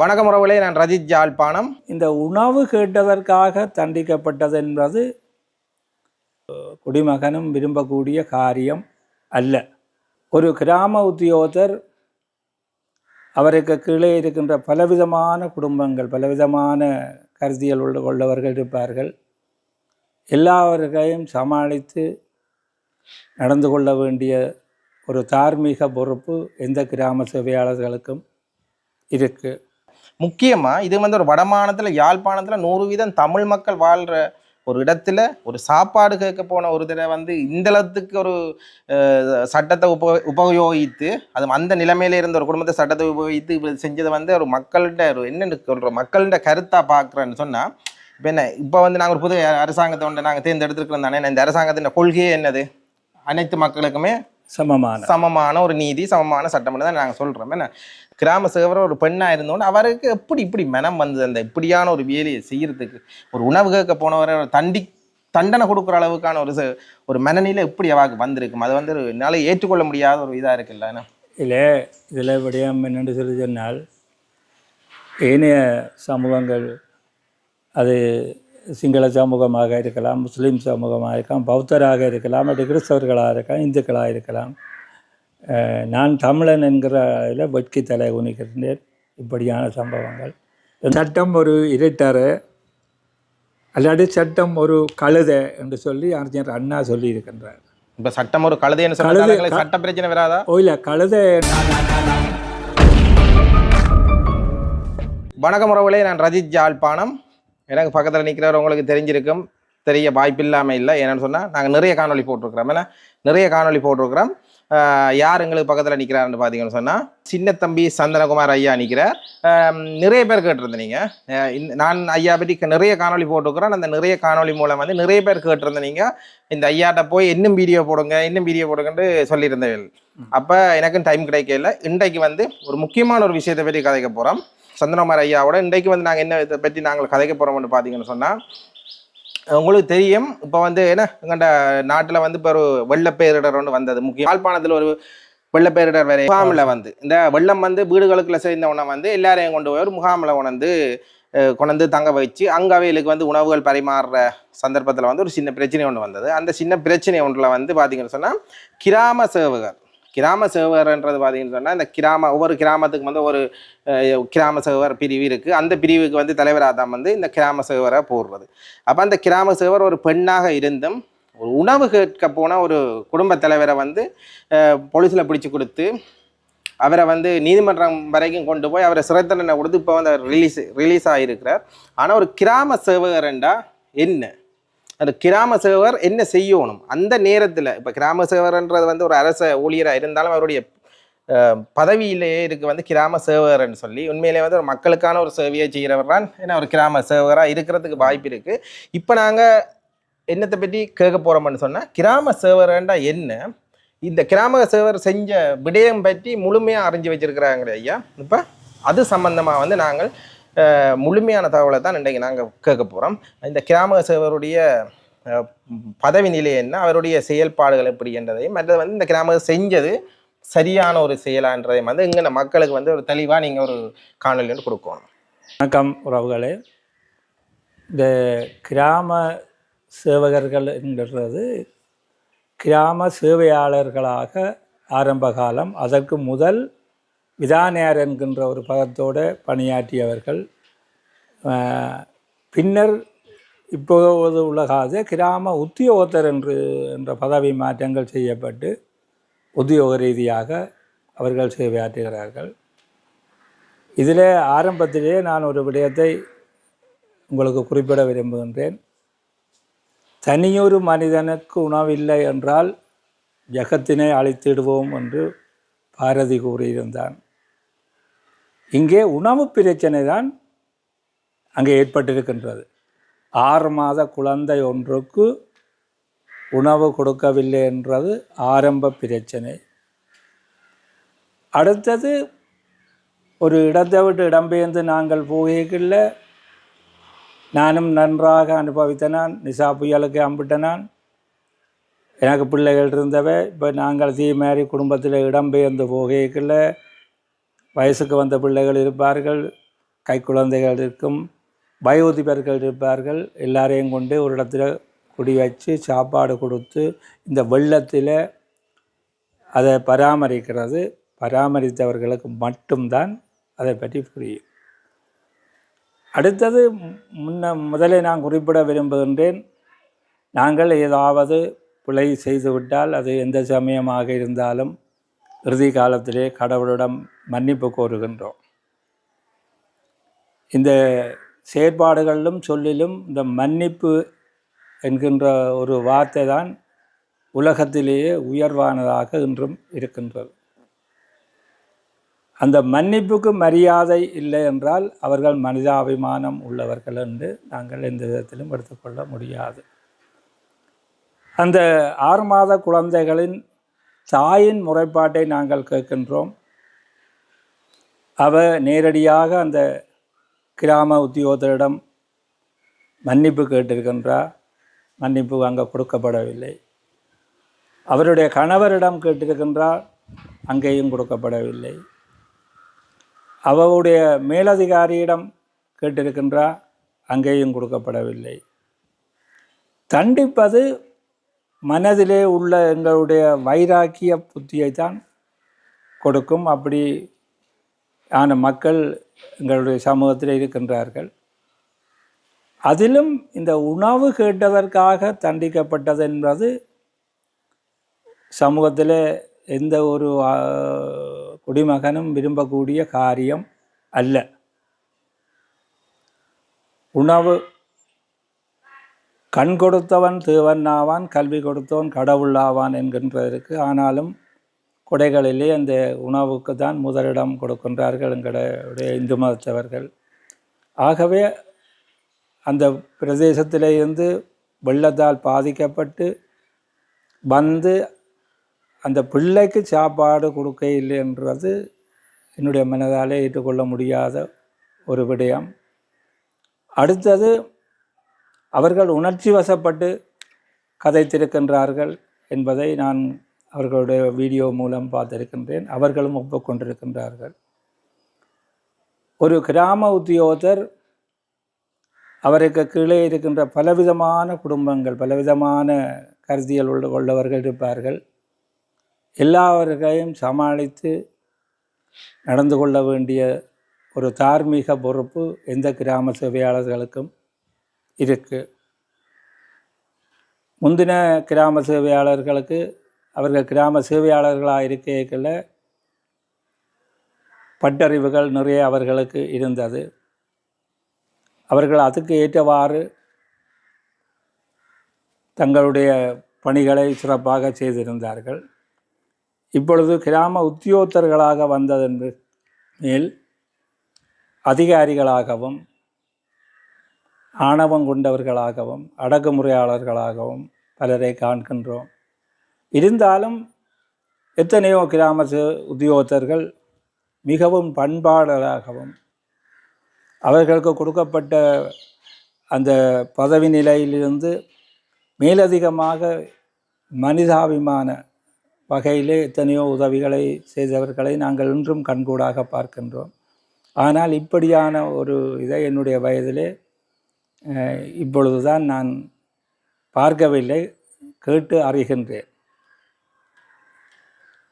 வணக்கம் உறவுகளே நான் ரஜித் ஜாழ்ப்பாணம். இந்த உணவு கேட்டதற்காக தண்டிக்கப்பட்டது என்பது குடிமகனும் விரும்பக்கூடிய காரியம் அல்ல. ஒரு கிராம உத்தியோகத்தர் அவருக்கு கீழே இருக்கின்ற பலவிதமான குடும்பங்கள் பலவிதமான கருத்தியல் உள்ள உள்ளவர்கள் இருப்பார்கள். எல்லாவர்களையும் சமாளித்து நடந்து கொள்ள வேண்டிய ஒரு தார்மீக பொறுப்பு எந்த கிராம சேவையாளர்களுக்கும் இருக்குது முக்கியமாக இது வந்து ஒரு வடமானத்தில் யாழ்ப்பாணத்தில் நூறு வீதம் தமிழ் மக்கள் வாழ்கிற ஒரு இடத்துல ஒரு சாப்பாடு கேட்க போன ஒரு தடவை வந்து இந்தளத்துக்கு ஒரு சட்டத்தை உப உபயோகித்து அது அந்த நிலைமையில இருந்த ஒரு குடும்பத்தை சட்டத்தை உபயோகித்து இப்படி செஞ்சதை வந்து ஒரு மக்கள்கிட்ட ஒரு என்னென்னு சொல்கிறோம் மக்கள்கிட்ட கருத்தாக பார்க்குறேன்னு சொன்னால் இப்போ என்ன இப்போ வந்து நாங்கள் ஒரு புது அரசாங்கத்தை ஒன்று நாங்கள் தேர்ந்தெடுத்துருக்கிறோம் தானே இந்த அரசாங்கத்தின் கொள்கையே என்னது? அனைத்து மக்களுக்குமே சமமான. சமமான ஒரு நீதி சமமான சட்டம் தான் நாங்கள் சொல்கிறோம் என்ன? கிராம சேவர ஒரு பெண்ணாக இருந்தோன்னு அவருக்கு எப்படி இப்படி மனம் வந்தது? அந்த இப்படியான ஒரு வேலையை செய்யறதுக்கு ஒரு உணவு கேட்க போனவரை தண்டி தண்டனை கொடுக்குற அளவுக்கான ஒரு ச- ஒரு மனநிலை எப்படி அவாக்கு வந்திருக்கும்? அது வந்து என்னால் ஏற்றுக்கொள்ள முடியாத ஒரு இதாக இருக்குல்ல இல்லை இதில் விடயம் என்னென்று சொல்லி சொன்னால் ஏனைய சமூகங்கள் அது சிங்கள சமூகமாக இருக்கலாம் முஸ்லீம் சமூகமாக இருக்கலாம் பௌத்தராக இருக்கலாம் அப்படி கிறிஸ்தவர்களாக இருக்கலாம் இந்துக்களாக இருக்கலாம். நான் தமிழன் என்கிற இதில் வெட்கி தலை குனிக்கின்றேன் இப்படியான சம்பவங்கள். சட்டம் ஒரு இருட்டரை அல்லாடி சட்டம் ஒரு கழுதை என்று சொல்லி அறிஞர் அண்ணா சொல்லி இருக்கின்றார் இப்போ சட்டம் ஒரு கழுதை- சொன்னாங்க சட்ட பிரச்சனை வராதா? ஓ இல்லை கழுதை வணக்கம் உறவுகளே நான் ரஜித் ஜாழ்ப்பாணம். எனக்கு பக்கத்தில் நிற்கிறவர் உங்களுக்கு தெரிஞ்சிருக்கும். தெரிய வாய்ப்பு இல்லாமல் இல்லை. ஏன்னு சொன்னால் நாங்கள் நிறைய காணொளி போட்டிருக்கிறோம். ஏன்னா நிறைய காணொளி போட்டிருக்கிறோம். யார் எங்களுக்கு பக்கத்தில் நிற்கிறாருன்னு பார்த்தீங்கன்னு சொன்னால் சின்ன தம்பி சந்தனகுமார் ஐயா நிற்கிறார் நிறைய பேர் கேட்டிருந்தீங்க நான் ஐயா பற்றி நிறைய காணொளி போட்டிருக்கிறேன் அந்த நிறைய காணொளி மூலம் வந்து நிறைய பேர் கேட்டிருந்தீங்க இந்த ஐயாட்ட போய் இன்னும் வீடியோ போடுங்க இன்னும் வீடியோ போடுங்கன்னு சொல்லியிருந்தேன். அப்போ எனக்கும் டைம் கிடைக்கல. இன்றைக்கு வந்து ஒரு முக்கியமான ஒரு விஷயத்தை பற்றி கதைக்க போகிறோம் சந்தனகுமார் ஐயாவோட இன்றைக்கு வந்து நாங்கள் என்ன இதை பற்றி நாங்கள் கதைக்க போகிறோம்னு பார்த்தீங்கன்னு சொன்னால் உங்களுக்கு தெரியும் இப்போ வந்து என்ன எங்கள்ட நாட்டில் வந்து இப்போ ஒரு வெள்ளப்பேரிடர் ஒன்று வந்தது. முக்கிய யாழ்ப்பாணத்தில் ஒரு வெள்ளப்பேரிடர் வேற முகாமில் வந்து. இந்த வெள்ளம் வந்து வீடுகளுக்குள்ள சேர்ந்த உடனே வந்து எல்லாரையும் கொண்டு போய் ஒரு முகாமில் அஹ், கொண்டு தங்க வச்சு அங்கே அவைகளுக்கு வந்து உணவுகள் பரிமாறுற சந்தர்ப்பத்தில் வந்து ஒரு சின்ன பிரச்சனை ஒன்று வந்தது. அந்த சின்ன பிரச்சனை ஒன்றில் வந்து பார்த்தீங்கன்னு சொன்னால் கிராம சேவகர் கிராம சேவகர்ன்றது பார்த்தீங்கன்னு சொன்னால் இந்த கிராம ஒவ்வொரு கிராமத்துக்கு வந்து ஒரு கிராம சேவகர் பிரிவு இருக்குது அந்த பிரிவுக்கு வந்து தலைவராக தான் வந்து இந்த கிராம சேவரை போடுறது. அப்போ அந்த கிராம சேவர் ஒரு பெண்ணாக இருந்தும் ஒரு உணவு கேட்க போன ஒரு குடும்ப தலைவரை வந்து போலீஸில் பிடிச்சு கொடுத்து அவரை வந்து நீதிமன்றம் வரைக்கும் கொண்டு போய் அவரை சிறை தண்டனை கொடுத்து இப்போ வந்து ரிலீஸ் ரிலீஸ் ஆகியிருக்கிறார் ஆனால் ஒரு கிராம சேவகர்ண்டா என்ன? அந்த கிராம சேவகர் என்ன செய்யணும்? அந்த நேரத்தில் இப்போ கிராம சேவகர்ன்றது வந்து ஒரு அரச ஊழியராக இருந்தாலும் அவருடைய பதவியிலேயே இருக்கு வந்து கிராம சேவகர்னு சொல்லி உண்மையிலே வந்து ஒரு மக்களுக்கான ஒரு சேவையை செய்கிறவர் தான் ஏன்னா ஒரு கிராம சேவகராக இருக்கிறதுக்கு வாய்ப்பு இருக்கு. இப்போ நாங்கள் என்னத்தை பற்றி கேட்க போகிறோம்னு சொன்னால் கிராம சேவகர்ண்டா என்ன? இந்த கிராம சேவர் செஞ்ச விடயம் பற்றி முழுமையாக அறிஞ்சு வச்சிருக்கிறாங்க ஐயா. இப்போ அது சம்பந்தமாக வந்து நாங்கள் முழுமையான தகவலை தான் இன்றைக்கு நாங்கள் கேட்க போகிறோம் இந்த கிராம சேவருடைய பதவி நிலை என்ன அவருடைய செயல்பாடுகள் எப்படி என்றதையும் மற்றது வந்து இந்த கிராம செஞ்சது சரியான ஒரு செயலான்றதையும் வந்து இங்கே மக்களுக்கு வந்து ஒரு தெளிவாக நீங்கள் ஒரு காணொலி வந்து கொடுக்கணும். வணக்கம் உறவுகளே. இந்த கிராம சேவகர்கள் என்கிறது கிராம சேவையாளர்களாக ஆரம்ப காலம் அதற்கு முதல் விதானியார் என்கின்ற ஒரு பதத்தோடு பணியாற்றியவர்கள். பின்னர் இப்போது உலகாத கிராம உத்தியோகத்தர் என்று என்ற பதவி மாற்றங்கள் செய்யப்பட்டு உத்தியோக ரீதியாக அவர்கள் சேவையாற்றுகிறார்கள். இதில் ஆரம்பத்திலே நான் ஒரு விடயத்தை உங்களுக்கு குறிப்பிட விரும்புகின்றேன். தனியொரு மனிதனுக்கு உணவில்லை என்றால் ஜகத்தினை அழித்திடுவோம் என்று பாரதி கூறியிருந்தான். இங்கே உணவு பிரச்சனை தான் அங்கே ஏற்பட்டிருக்கின்றது. ஆறு மாத குழந்தை ஒன்றுக்கு உணவு கொடுக்கவில்லை என்றது ஆரம்ப பிரச்சனை. அடுத்தது ஒரு இடத்தை விட்டு இடம்பெயர்ந்து நாங்கள் போகையில் நானும் நன்றாக அனுபவித்த நான் நிசா புயலுக்கு அம்பிட்ட நான். எனக்கு பிள்ளைகள் இருந்தவை இப்போ நாங்கள் தீ மாதிரி குடும்பத்தில் இடம்பெயர்ந்து போகையில் வயசுக்கு வந்த பிள்ளைகள் இருப்பார்கள் கைக்குழந்தைகள் இருக்கும் வயோதிபர்கள் இருப்பார்கள் எல்லாரையும் கொண்டு ஒரு இடத்துல குடி வச்சு சாப்பாடு கொடுத்து இந்த வெள்ளத்தில் அதை பராமரிக்கிறது. பராமரித்தவர்களுக்கு மட்டும்தான் அதை பற்றி புரியும். அடுத்தது முன்ன முதலே நான் குறிப்பிட விரும்புகின்றேன் நாங்கள் ஏதாவது பிழை செய்துவிட்டால் அது எந்த சமயமாக இருந்தாலும் இறுதி காலத்திலே கடவுளிடம் மன்னிப்பு கோருகின்றோம். இந்த செயற்பாடுகளிலும் சொல்லிலும் இந்த மன்னிப்பு என்கின்ற ஒரு வார்த்தை தான் உலகத்திலேயே உயர்வானதாக இன்றும் இருக்கின்றது. அந்த மன்னிப்புக்கு மரியாதை இல்லை என்றால் அவர்கள் மனிதாபிமானம் உள்ளவர்கள் என்று நாங்கள் எந்த விதத்திலும் எடுத்துக்கொள்ள முடியாது. அந்த ஆறு மாத குழந்தைகளின் தாயின் முறைப்பாட்டை நாங்கள் கேட்கின்றோம். அவ நேரடியாக அந்த கிராம உத்தியோகத்தரிடம் மன்னிப்பு கேட்டிருக்கின்றார் மன்னிப்பு அங்கே கொடுக்கப்படவில்லை. அவருடைய கணவரிடம் கேட்டிருக்கின்றால் அங்கேயும் கொடுக்கப்படவில்லை. அவருடைய மேலதிகாரியிடம் கேட்டிருக்கின்றார் அங்கேயும் கொடுக்கப்படவில்லை. தண்டிப்பது மனதிலே உள்ள எங்களுடைய வைராக்கிய புத்தியை தான் கொடுக்கும். அப்படி ஆன மக்கள் எங்களுடைய சமூகத்தில் இருக்கின்றார்கள். அதிலும் இந்த உணவு கேட்டதற்காக தண்டிக்கப்பட்டது என்பது சமூகத்தில் எந்த ஒரு குடிமகனும் விரும்பக்கூடிய காரியம் அல்ல. உணவு கண் கொடுத்தவன் தேவன் ஆவான் கல்வி கொடுத்தவன் கடவுள் ஆவான் என்கின்றதற்கு ஆனாலும் கொடைகளிலே அந்த உணவுக்கு தான் முதலிடம் கொடுக்கின்றார்கள் எங்களுடைய இந்து மதத்தவர்கள். ஆகவே அந்த பிரதேசத்திலிருந்து வெள்ளத்தால் பாதிக்கப்பட்டு வந்து அந்த பிள்ளைக்கு சாப்பாடு கொடுக்க இல்லை என்றது என்னுடைய மனதாலே ஏற்றுக்கொள்ள முடியாத ஒரு விடயம். அடுத்தது அவர்கள் உணர்ச்சி வசப்பட்டு கதைத்திருக்கின்றார்கள் என்பதை நான் அவர்களுடைய வீடியோ மூலம் பார்த்திருக்கின்றேன். அவர்களும் ஒப்புக்கொண்டிருக்கின்றார்கள். ஒரு கிராம உத்தியோகத்தர் அவருக்கு கீழே இருக்கின்ற பலவிதமான குடும்பங்கள் பலவிதமான கருதியல் உள்ள உள்ளவர்கள் இருப்பார்கள். எல்லாவர்களையும் சமாளித்து நடந்து கொள்ள வேண்டிய ஒரு தார்மீக பொறுப்பு எந்த கிராம சேவையாளர்களுக்கும் இருக்குது முந்தின கிராம சேவையாளர்களுக்கு அவர்கள் கிராம சேவையாளர்களாக இருக்கையில் பட்டறிவுகள் நிறைய அவர்களுக்கு இருந்தது. அவர்கள் அதுக்கு ஏற்றவாறு தங்களுடைய பணிகளை சிறப்பாக செய்திருந்தார்கள். இப்பொழுது கிராம உத்தியோகத்தர்களாக வந்ததன் மேல் அதிகாரிகளாகவும் ஆணவம் கொண்டவர்களாகவும் அடக்குமுறையாளர்களாகவும் பலரை காண்கின்றோம். இருந்தாலும் எத்தனையோ கிராம உத்தியோகத்தர்கள் மிகவும் பண்பாளராகவும் அவர்களுக்கு கொடுக்கப்பட்ட அந்த பதவி நிலையிலிருந்து மேலதிகமாக மனிதாபிமான வகையிலே எத்தனையோ உதவிகளை செய்தவர்களை நாங்கள் இன்றும் கண்கூடாக பார்க்கின்றோம். ஆனால் இப்படியான ஒரு இதை என்னுடைய வயதிலே இப்பொழுதுதான் நான் பார்க்கவில்லை கேட்டு அறிகின்றேன்.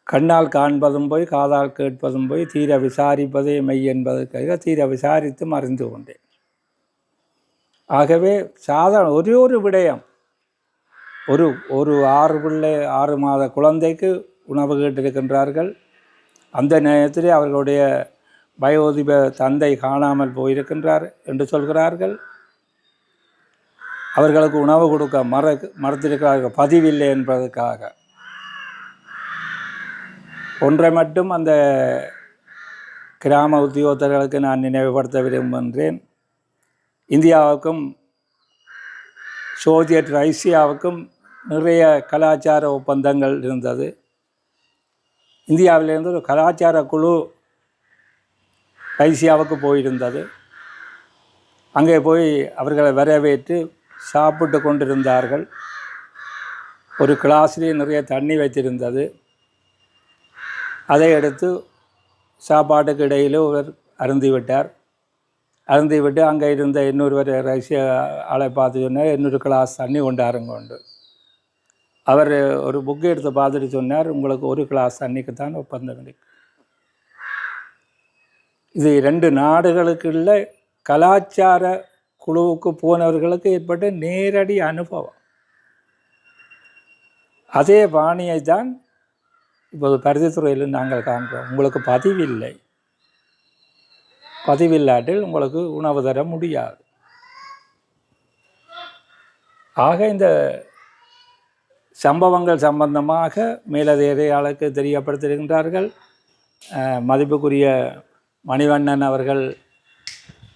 கண்ணால் காண்பதும் போய் காதால் கேட்பதும் போய் தீர விசாரிப்பதே மெய் என்பதற்காக தீர விசாரித்தும் அறிந்து கொண்டேன். ஆகவே சாதாரண ஒரே ஒரு விடயம். ஒரு ஒரு ஆறு பிள்ளை ஆறு மாத குழந்தைக்கு உணவு கேட்டிருக்கின்றார்கள். அந்த நேரத்திலே அவர்களுடைய வயோதிப தந்தை காணாமல் போயிருக்கின்றார் என்று சொல்கிறார்கள். அவர்களுக்கு உணவு கொடுக்க மற மறுத்திருக்கிறார்கள் பதிவில்லை என்பதற்காக. ஒன்றை மட்டும் அந்த கிராம உத்தியோகத்தர்களுக்கு நான் நினைவுபடுத்த விரும்புகின்றேன். இந்தியாவுக்கும் சோவியத் ரஷ்யாவுக்கும் நிறைய கலாச்சார ஒப்பந்தங்கள் இருந்தது. இந்தியாவிலிருந்து ஒரு கலாச்சார குழு ரஷ்யாவுக்கு போயிருந்தது. அங்கே போய் அவர்களை வரவேற்று சாப்பிட்டு கொண்டிருந்தார்கள். ஒரு கிளாஸ்லேயே நிறைய தண்ணி வைத்திருந்தது. அதை எடுத்து சாப்பாட்டுக்கு இடையில் ஒருவர் அருந்திவிட்டார். அருந்தி விட்டு அங்கே இருந்த இன்னொருவர் ரஷ்ய ஆளை பார்த்து சொன்னார் இன்னொரு கிளாஸ் தண்ணி கொண்டாருங்க உண்டு அவர் ஒரு புக்கு எடுத்து பார்த்துட்டு சொன்னார் உங்களுக்கு ஒரு கிளாஸ் தண்ணிக்கு தான் ஒப்பந்தம் கிடைக்கும் இது ரெண்டு நாடுகளுக்குள்ள கலாச்சார குழுவுக்கு போனவர்களுக்கு ஏற்பட்ட நேரடி அனுபவம். அதே பாணியை தான் இப்போது பருத்தித்துறையில் நாங்கள் காண்கிறோம் உங்களுக்கு பதிவில்லை. பதிவில்லாட்டில் உங்களுக்கு உணவு தர முடியாது. ஆக இந்த சம்பவங்கள் சம்பந்தமாக மேலதிகாரிகளுக்கு தெரியப்படுத்தியிருக்கின்றார்கள் மதிப்புக்குரிய மணிவண்ணன் அவர்கள்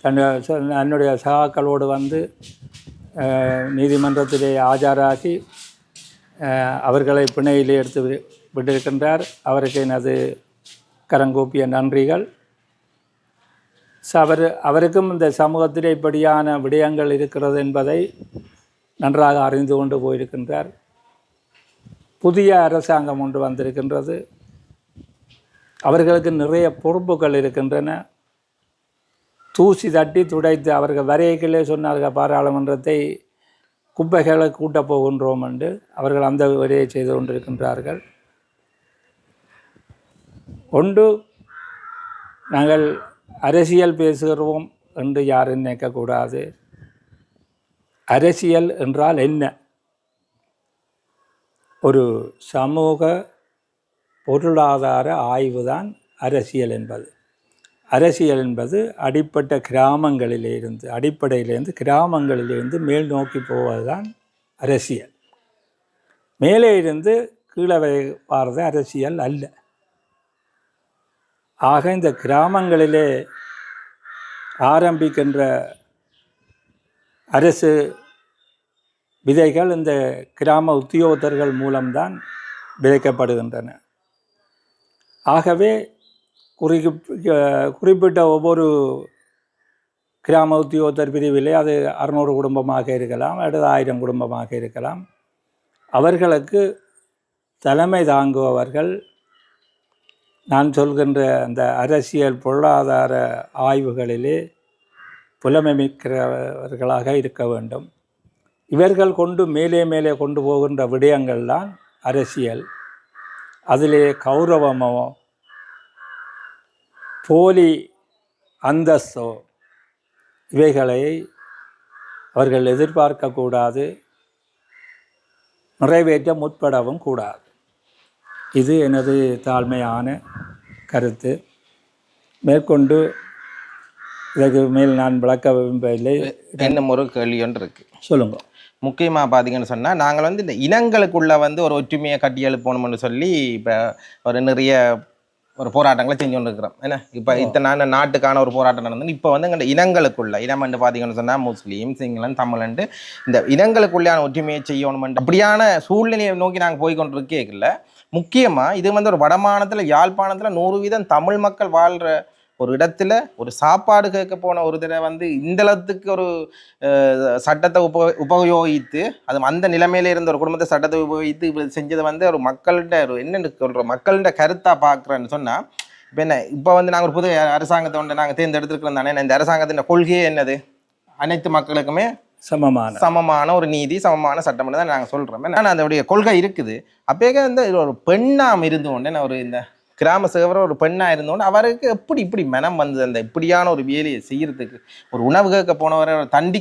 தன்னுடைய தன்னுடைய சகாக்களோடு வந்து நீதிமன்றத்திலே ஆஜராகி அவர்களை பிணையிலே எடுத்து விட்டிருக்கின்றார். அவருக்கு எனது கரங்கூப்பிய நன்றிகள். அவர் அவருக்கும் இந்த சமூகத்தில் இப்படியான விடயங்கள் இருக்கிறது என்பதை நன்றாக அறிந்து கொண்டு போயிருக்கின்றார். புதிய அரசாங்கம் ஒன்று வந்திருக்கின்றது. அவர்களுக்கு நிறைய பொறுப்புகள் இருக்கின்றன. தூசி தட்டி துடைத்து அவர்கள் வரையக்கிலே சொன்னார்கள் பாராளுமன்றத்தை குப்பைகளை கூட்டப் போகின்றோம் என்று. அவர்கள் அந்த வரையை செய்து கொண்டிருக்கின்றார்கள். ஒன்று நாங்கள் அரசியல் பேசுகிறோம் என்று யாரும் நினைக்கக்கூடாது. அரசியல் என்றால் என்ன? ஒரு சமூக பொருளாதார ஆய்வு தான் அரசியல் என்பது. அரசியல் என்பது அடிப்பட்ட கிராமங்களிலிருந்து அடிப்படையிலிருந்து கிராமங்களிலிருந்து மேல் நோக்கி போவது தான் அரசியல். மேலே இருந்து கீழே வரை- வாரது அரசியல் அல்ல. ஆக இந்த கிராமங்களிலே ஆரம்பிக்கின்ற அரசு விதைகள் இந்த கிராம உத்தியோகத்தர்கள் மூலம்தான் விதைக்கப்படுகின்றன. ஆகவே குறிப்பிட்ட குறிப்பிட்ட ஒவ்வொரு கிராம உத்தியோகத்தர் பிரிவிலே அது அறுநூறு குடும்பமாக இருக்கலாம் அல்லது ஆயிரம் குடும்பமாக இருக்கலாம். அவர்களுக்கு தலைமை தாங்குபவர்கள் நான் சொல்கின்ற அந்த அரசியல் பொருளாதார ஆய்வுகளிலே புலமைமிக்கிறவர்களாக இருக்க வேண்டும். இவர்கள் கொண்டு மேலே மேலே கொண்டு போகின்ற விடயங்கள் தான் அரசியல். அதிலே கௌரவமோ போலி அந்தஸ்தோ இவைகளை அவர்கள் எதிர்பார்க்கக்கூடாது நிறைவேற்ற முற்படவும் கூடாது. இது எனது தாழ்மையான கருத்து. மேற்கொண்டு இதற்கு மேல் நான் விளக்க விரும்பவில்லை. இன்னும் ஒரு கேள்வி ஒன்று இருக்கு. சொல்லுங்க. முக்கியமாக பார்த்தீங்கன்னு சொன்னால் நாங்கள் வந்து இந்த இனங்களுக்குள்ள வந்து ஒரு ஒற்றுமையை கட்டி எழுப்பணும்னு சொல்லி இப்போ ஒரு நிறைய ஒரு போராட்டங்களை செஞ்சு கொண்டு இருக்கிறோம் என்ன? இப்போ இத்தனை நாட்டுக்கான ஒரு போராட்டம் நடந்து இப்போ வந்து எங்கள் இனங்களுக்குள்ள இனம் வந்து பார்த்தீங்கன்னு சொன்னால் முஸ்லீம் சிங்களன் தமிழன்ட்டு இந்த இனங்களுக்குள்ளான ஒற்றுமையை செய்யணுமென்று அப்படியான சூழ்நிலையை நோக்கி நாங்கள் போய் கொண்டிருக்கேக்கல முக்கியமாக இது வந்து ஒரு வடமானத்தில் யாழ்ப்பாணத்தில் நூறு வீதம் தமிழ் மக்கள் வாழ்கிற ஒரு இடத்துல ஒரு சாப்பாடு கேட்க போன ஒரு தடவை வந்து இந்தளத்துக்கு ஒரு சட்டத்தை உப உபயோகித்து அது அந்த நிலைமையில இருந்த ஒரு குடும்பத்தை சட்டத்தை உபயோகித்து இப்படி செஞ்சதை வந்து ஒரு மக்கள்கிட்ட ஒரு என்னென்னு சொல்கிறோம் மக்கள்கிட்ட கருத்தாக பார்க்குறேன்னு சொன்னால் இப்போ என்ன இப்போ வந்து நாங்கள் ஒரு புது அரசாங்கத்தை ஒன்று நாங்கள் தேர்ந்தெடுத்துருக்கிறோம் தானே இந்த அரசாங்கத்தின் கொள்கையே என்னது? அனைத்து மக்களுக்குமே சமமான. சமமான ஒரு நீதி சமமான சட்டம் தான் நாங்கள் சொல்கிறோம் ஆனால் அதோடைய கொள்கை இருக்குது. அப்பயே வந்து ஒரு பெண்ணாம் இருந்து கொண்டு ஒரு இந்த கிராம சேவர ஒரு பெண்ணாக இருந்தோன்னு அவருக்கு எப்படி இப்படி மனம் வந்தது? அந்த இப்படியான ஒரு வேலையை செய்யறதுக்கு ஒரு உணவு கேட்க போனவரை தண்டி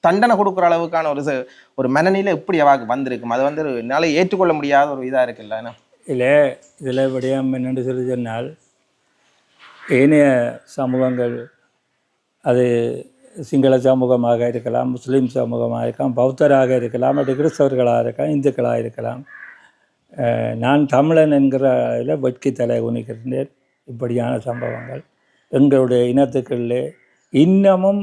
தண்டனை கொடுக்குற அளவுக்கான ஒரு ச- ஒரு மனநிலை எப்படி அவாக்கு வந்திருக்கும்? அது வந்து என்னால் ஏற்றுக்கொள்ள முடியாத ஒரு இதாக இருக்குல்ல? இல்லை இதில் விடயம் என்னென்று சொல்லி சொன்னால் ஏனைய சமூகங்கள் அது சிங்கள சமூகமாக இருக்கலாம் முஸ்லீம் சமூகமாக இருக்கலாம் பௌத்தராக இருக்கலாம் அப்படி கிறிஸ்தவர்களாக இருக்கலாம் இந்துக்களாக இருக்கலாம். நான் தமிழன் என்கிற இதில் வெட்கி தலை குனிக்கின்றேன் இப்படியான சம்பவங்கள் எங்களுடைய இனத்துக்குள்ளே இன்னமும்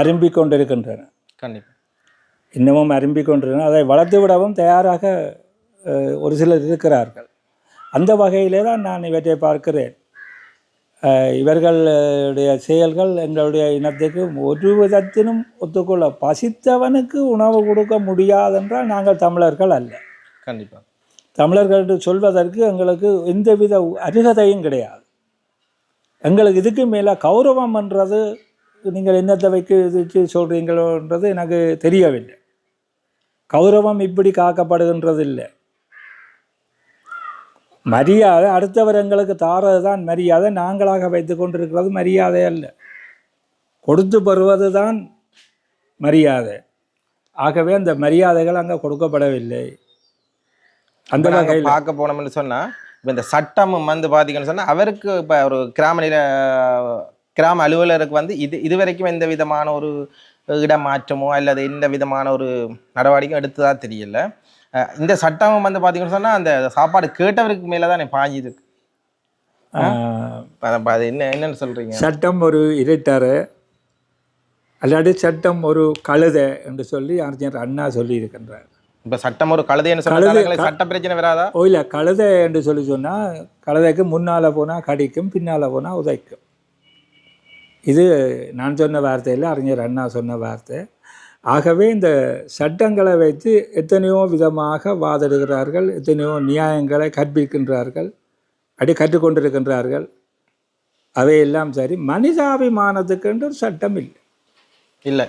அரும்பிக் கொண்டிருக்கின்றன. கண்டிப்பா. இன்னமும் அரும்பிக் கொண்டிருக்கின்றன. அதை வளர்த்து விடவும் தயாராக ஒரு சிலர் இருக்கிறார்கள். அந்த வகையிலே தான் நான் இவற்றை பார்க்கிறேன். இவர்களுடைய செயல்கள் எங்களுடைய இனத்துக்கு ஒரு விதத்திலும் ஒத்துக்கொள்ள பசித்தவனுக்கு உணவு கொடுக்க முடியாதென்றால் நாங்கள் தமிழர்கள் அல்ல. கண்டிப்பா. தமிழர்கள் என்று சொல்வதற்கு எங்களுக்கு எந்தவித அருகதையும் கிடையாது. எங்களுக்கு இதுக்கு மேலே கௌரவம் என்றது நீங்கள் என்னத்தை வைக்க வச்சு சொல்கிறீங்களோன்றது எனக்கு தெரியவில்லை. கௌரவம் இப்படி காக்கப்படுகின்றது இல்லை மரியாதை அடுத்தவர் எங்களுக்கு தாரது தான் மரியாதை நாங்களாக வைத்து கொண்டிருக்கிறது மரியாதை அல்ல. கொடுத்து பெறுவது தான் மரியாதை. ஆகவே அந்த மரியாதைகள் அங்கே கொடுக்கப்படவில்லை. அந்த வகையில் பார்க்க போனோம்னு சொன்னா இப்ப இந்த சட்டமும் வந்து பாத்தீங்கன்னு சொன்னா அவருக்கு இப்ப ஒரு கிராம நில கிராம அலுவலருக்கு வந்து இது இதுவரைக்கும் எந்த விதமான ஒரு இடமாற்றமோ அல்லது எந்த விதமான ஒரு நடவடிக்கையும் எடுத்ததா தெரியல. இந்த சட்டமும் வந்து பாத்தீங்கன்னு சொன்னா அந்த சாப்பாடு கேட்டவருக்கு மேல தான் பாஞ்சுது அது என்ன என்னன்னு சொல்றீங்க? சட்டம் ஒரு இருட்டறை அல்லாட்டி சட்டம் ஒரு கழுதை என்று சொல்லி அறிஞர் அண்ணா சொல்லி இருக்கின்றார் இப்ப சட்டம் ஒரு கழுதை- சொன்னா சட்ட பிரச்சனை வராதா? ஓ இல்லை கழுதை என்று சொல்லி சொன்னால் கழுதைக்கு முன்னால் போனால் கடிக்கும் பின்னால் போனால் உதைக்கும். இது நான் சொன்ன வார்த்தை இல்லை அறிஞர் அண்ணா சொன்ன வார்த்தை. ஆகவே இந்த சட்டங்களை வைத்து எத்தனையோ விதமாக வாதிடுகிறார்கள் எத்தனையோ நியாயங்களை கற்பிக்கின்றார்கள் அப்படி கற்றுக்கொண்டிருக்கின்றார்கள். அவையெல்லாம் சரி. மனிதாபிமானத்துக்கென்று ஒரு சட்டம் இல்லை. இல்ல.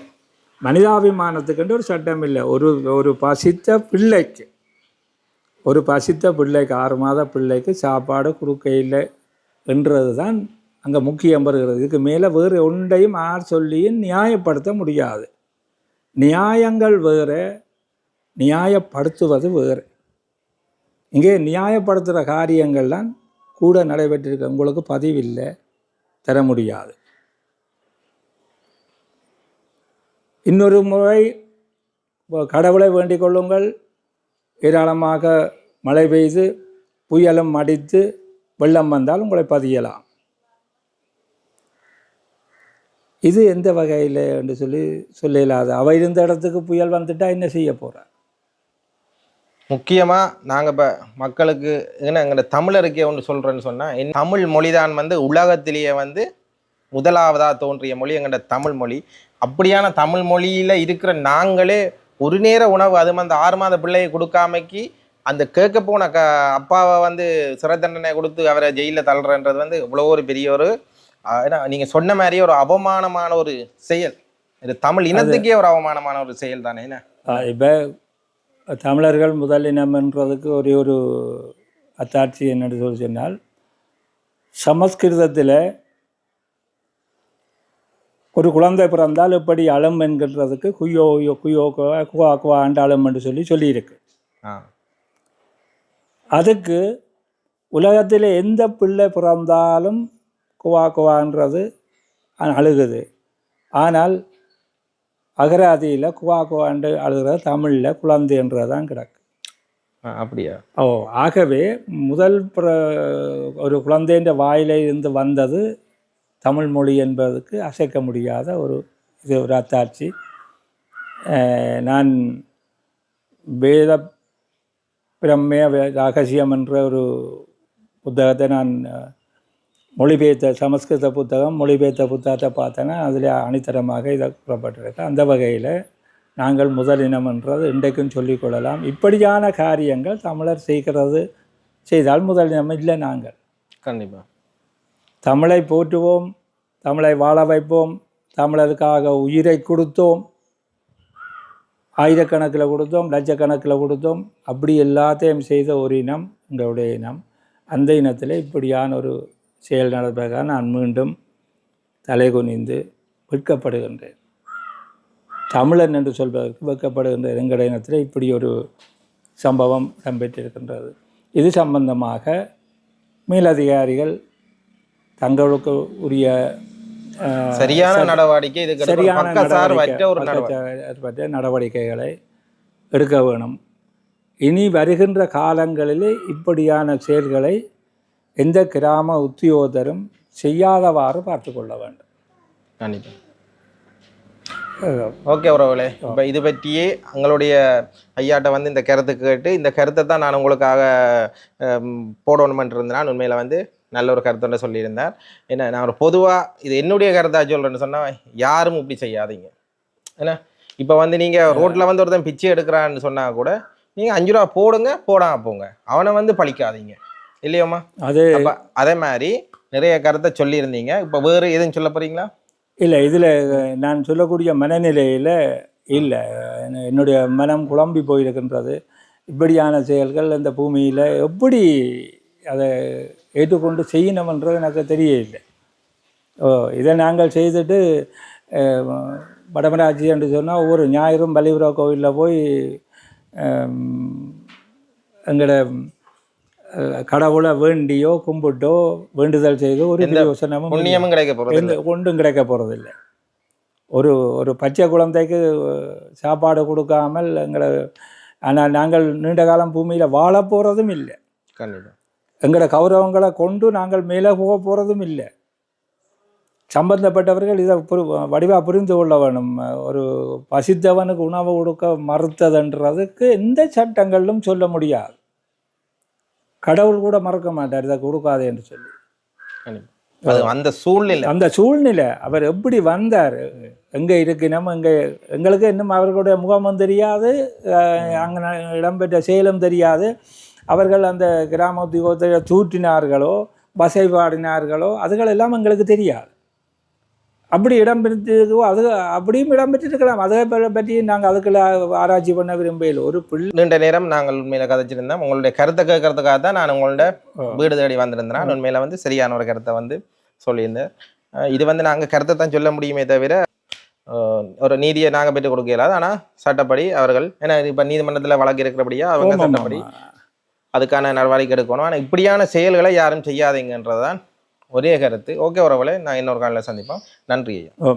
மனிதாபிமானத்துக்கென்று ஒரு சட்டம் இல்லை. ஒரு ஒரு பசித்த பிள்ளைக்கு ஒரு பசித்த பிள்ளைக்கு ஆறு மாத பிள்ளைக்கு சாப்பாடு கொடுக்கையில் என்றது தான் அங்கே முக்கியம் வருகிறது. இதுக்கு மேலே வேறு ஒன்றையும் யார் சொல்லியும் நியாயப்படுத்த முடியாது. நியாயங்கள் வேறு நியாயப்படுத்துவது வேறு. இங்கே நியாயப்படுத்துகிற காரியங்கள்லாம் கூட நடைபெற்றிருக்க உங்களுக்கு பதிவில்லை தர முடியாது. இன்னொரு முறை கடவுளை வேண்டிக் கொள்ளுங்கள். ஏராளமாக மழை பெய்து புயலும் அடித்து வெள்ளம் வந்தால் உங்களை பதியலாம். இது எந்த வகையில் என்று சொல்லி சொல்ல இயலாது அவள் இருந்த இடத்துக்கு புயல் வந்துட்டா என்ன செய்ய போகிறார் முக்கியமாக நாங்கள் இப்போ மக்களுக்கு ஏன்னா எங்கள்கிட்ட தமிழருக்கே ஒன்று சொல்கிறேன்னு சொன்னால் என் தமிழ் மொழிதான் வந்து உலகத்திலேயே வந்து முதலாவதாக தோன்றிய மொழி எங்கள்கிட்ட தமிழ் மொழி. அப்படியான தமிழ் மொழியில் இருக்கிற நாங்களே ஒரு நேர உணவு அதுவும் அந்த ஆறு மாத பிள்ளையை கொடுக்காமைக்கு அந்த கேட்க போன க அப்பாவை வந்து சிறை தண்டனை கொடுத்து அவரை ஜெயிலில் தள்ளுறன்றது வந்து இவ்வளோ ஒரு பெரிய ஒரு ஏன்னா நீங்க சொன்ன மாதிரியே ஒரு அவமானமான ஒரு செயல். இது தமிழ் இனத்துக்கே ஒரு அவமானமான ஒரு செயல் தானே என்ன? இப்போ தமிழர்கள் முதலினம்ன்றதுக்கு ஒரே ஒரு அத்தாட்சி என்னன்னு சொல்லி சொன்னால் சமஸ்கிருதத்தில் ஒரு குழந்தை பிறந்தால் எப்படி அலம் என்கின்றதுக்கு குயோ குயோ குவா, குவா ஆண்டு அலம் என்று சொல்லி சொல்லியிருக்கு. அதுக்கு உலகத்தில் எந்த பிள்ளை பிறந்தாலும் குவா குவான்றது அழுகுது. ஆனால் அகராதியில் குவா குவாண்டு அழுகிறது தமிழில் குழந்தைன்றது தான் கிடக்கு அப்படியா? ஓ ஆகவே முதல் பிற ஒரு குழந்தைன்ற வாயில இருந்து வந்தது தமிழ் மொழி என்பதற்கு அசைக்க முடியாத ஒரு இது ஒரு அத்தாட்சி. நான் வேத பிரம்மே ரகசியம் என்ற ஒரு புத்தகத்தை நான் மொழிபெயர்த்த சமஸ்கிருத புத்தகம் மொழிபெயர்த்த புத்தகத்தை பார்த்தேன்னா அதில் அணித்தரமாக இதை கூறப்பட்டிருக்கு அந்த வகையில் நாங்கள் முதலினம் என்றது இன்றைக்கும் சொல்லிக்கொள்ளலாம் இப்படியான காரியங்கள் தமிழர் செய்கிறது செய்தால் முதலினம் இல்லை நாங்கள். கண்டிப்பா. தமிழை போற்றுவோம் தமிழை வாழ வைப்போம் தமிழருக்காக உயிரை கொடுத்தோம் ஆயிரக்கணக்கில் கொடுத்தோம் லட்சக்கணக்கில் கொடுத்தோம். அப்படி எல்லாத்தையும் செய்த ஒரு இனம் எங்களுடைய இனம். அந்த இனத்தில் இப்படியான ஒரு செயல் நடப்பதற்காக நான் மீண்டும் தலைகுனிந்து வெட்கப்படுகின்றேன். தமிழன் என்று சொல்வதற்கு வெட்கப்படுகின்ற எங்களுடைய இனத்தில் இப்படி ஒரு சம்பவம் இடம்பெற்றிருக்கின்றது. இது சம்பந்தமாக மேலதிகாரிகள் தங்களுக்கு உரிய சரியான நடவடிக்கை சரியான நடவடிக்கை நடவடிக்கை. நடவடிக்கைகளை எடுக்க வேணும். இனி வருகின்ற காலங்களிலே இப்படியான செயல்களை எந்த கிராம உத்தியோகத்தரும் செய்யாதவாறு பார்த்து கொள்ள வேண்டும். கண்டிப்பா. அஹ், ஓகே உறவுகளே இப்போ இது பற்றியே எங்களுடைய ஐயாட்ட வந்து இந்த கருத்து கேட்டு இந்த கருத்தை தான் நான் உங்களுக்காக இருந்தேன் உண்மையில் வந்து நல்ல ஒரு கருத்தோட சொல்லியிருந்தார். என்ன நான் ஒரு பொதுவாக இது என்னுடைய கருத்தா சொல்கிறேன்னு சொன்னால் யாரும் இப்படி செய்யாதீங்க. என்ன இப்போ வந்து நீங்கள் ரோட்டில் வந்து ஒருத்தன் பிச்சை எடுக்கிறான்னு சொன்னால் கூட நீங்கள் அஞ்சு ரூபா போடுங்க போடாம போங்க. அவனை வந்து பழிக்காதீங்க. இல்லையோம்மா? அது அதே மாதிரி நிறைய கருத்தை சொல்லியிருந்தீங்க. இப்போ வேறு எதுவும் சொல்ல போகிறீங்களா இல்லை இதில் நான் சொல்லக்கூடிய மனநிலையில் இல்லை. என்னுடைய மனம் குழம்பி போயிருக்கின்றது. இப்படியான செயல்கள் இந்த பூமியில் எப்படி அதை ஏற்றுக்கொண்டு செய்யணுமன்றது எனக்கு தெரியவில்லை. ஓ இதை நாங்கள் செய்துட்டு வடமராட்சி என்று சொன்னால் ஒவ்வொரு ஞாயிறும் பலிபுரா கோவிலில் போய் எங்களோட கடவுளை வேண்டியோ கும்பிட்டோ வேண்டுதல் செய்தோ ஒரு பிரயோசனமும் இல்லை. புண்ணியமும் கிடைக்க போகிறது ஒன்றும் கிடைக்க போகிறதில்ல ஒரு ஒரு பச்சை குழந்தைக்கு சாப்பாடு கொடுக்காமல் எங்களை ஆனால் நாங்கள் நீண்ட காலம் பூமியில் வாழ போகிறதும் இல்லை. கண்டிப்பாக எங்களோட கௌரவங்களை கொண்டு நாங்கள் மேலே போக போகிறதும் இல்லை. சம்பந்தப்பட்டவர்கள் இதை புரி வடிவாக புரிந்து கொள்ள வேணும். ஒரு பசித்தவனுக்கு உணவு கொடுக்க மறுத்ததுன்றதுக்கு எந்த சட்டங்களிலும் சொல்ல முடியாது. கடவுள் கூட மறக்க மாட்டார் இதை கொடுக்காதே என்று சொல்லி. அது அந்த சூழ்நிலை. அந்த சூழ்நிலை அவர் எப்படி வந்தார்? எங்கே இருக்கணும் எங்கே எங்களுக்கு இன்னும் அவர்களுடைய முகமும் தெரியாது அங்கே இடம்பெற்ற செயலும் தெரியாது. அவர்கள் அந்த கிராம உத்தியோகத்தை தூற்றினார்களோ பசை பாடினார்களோ அதுகள் எல்லாம் எங்களுக்கு தெரியாது. அப்படி இடம்பெற்றிருக்கோ அது அப்படியும் இடம்பெற்றிருக்கலாம் அதை ப- பற்றி நாங்கள் அதுக்குள்ள ஆராய்ச்சி பண்ண விரும்பல ஒரு பிள்ளை நீண்ட நேரம் நாங்கள் உண்மையில கதைச்சிருந்தோம். உங்களுடைய கருத்தை கேட்கறதுக்காக தான் நான் உங்களோட வீடு தேடி வந்திருந்தேன். நான் உண்மையில வந்து சரியான ஒரு கருத்தை வந்து சொல்லியிருந்தேன். இது வந்து நாங்கள் கருத்தை தான் சொல்ல முடியுமே தவிர ஒரு நீதியை நாங்கள் பெற்றுக் கொடுக்க இயலாது. ஆனால் சட்டப்படி அவர்கள் ஏன்னா இப்போ நீதிமன்றத்தில் வழக்கு இருக்கிறபடியா அவங்க சட்டப்படி. அதுக்கான நடவடிக்கை எடுக்கணும். ஆனால் இப்படியான செயல்களை யாரும் செய்யாதீங்கன்றதுதான் ஒரே கருத்து. ஓகே உறவுகளை நான் இன்னொரு காலையில் சந்திப்போம். நன்றி ஐயா.